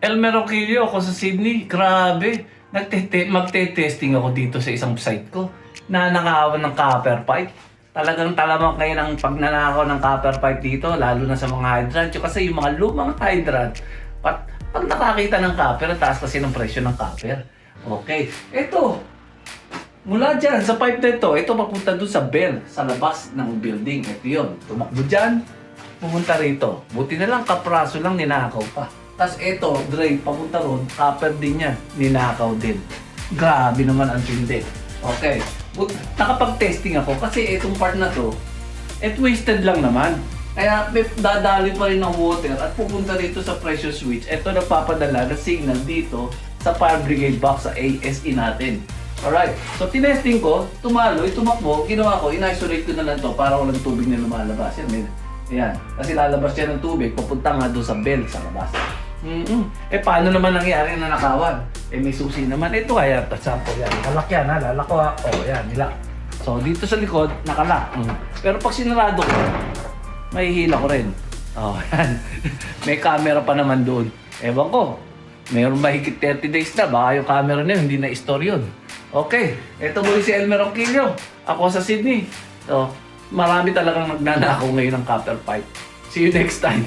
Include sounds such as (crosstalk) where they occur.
Elmer Oquillo ako sa Sydney. Grabe. Nagtete magte-testing ako dito sa isang site ko na nakahawan ng copper pipe. Talagang talamak kayo ng pag nanakaw ng copper pipe dito, lalo na sa mga hydrant. Kasi yung mga lumang hydrant, pat, pag nakakita ng copper, taas kasi ng presyo ng copper. Okay. Ito, mula dyan sa pipe na ito, ito papunta doon sa bell, sa labas ng building. Ito yun. Tumakbo dyan, pumunta rito. Buti na lang, kapraso lang, ninakaw pa. Tapos ito, drain, papunta ron, copper din yan, ninakaw din. Grabe naman ang tindi. Okay. But, nakapag-testing ako kasi itong part na to, it wasted lang naman. Kaya may dadali pa rin ng water at pupunta dito sa pressure switch. Ito nagpapadala ng signal dito sa fire brigade box sa ASE natin. Alright, so tinesting ko, tumaloy, tumakbo, ginawa ko, in-isolate ko na lang to para walang tubig na lumalabas. Yan, may, yan. Kasi lalabas yan ng tubig, papunta nga doon sa bell sa labas. Mm Eh paano naman nangyari na nakawan? Eh may susi naman. Ito kaya, sample yan. Lalak yan ha, lalak ko ha. Oh, yan, nila. So dito sa likod, nakala. Mm. Pero pag sinarado ko, may hila ko rin. Oh, (laughs) yan. may camera pa naman doon. Ewan ko. Mayroon mahigit 30 days na. Baka yung camera na yun, hindi na-store yun. Okay. Ito muli si Elmer Ronquillo. Ako sa Sydney. So, marami talagang magnanakaw ngayon ng copper pipe. See you next time.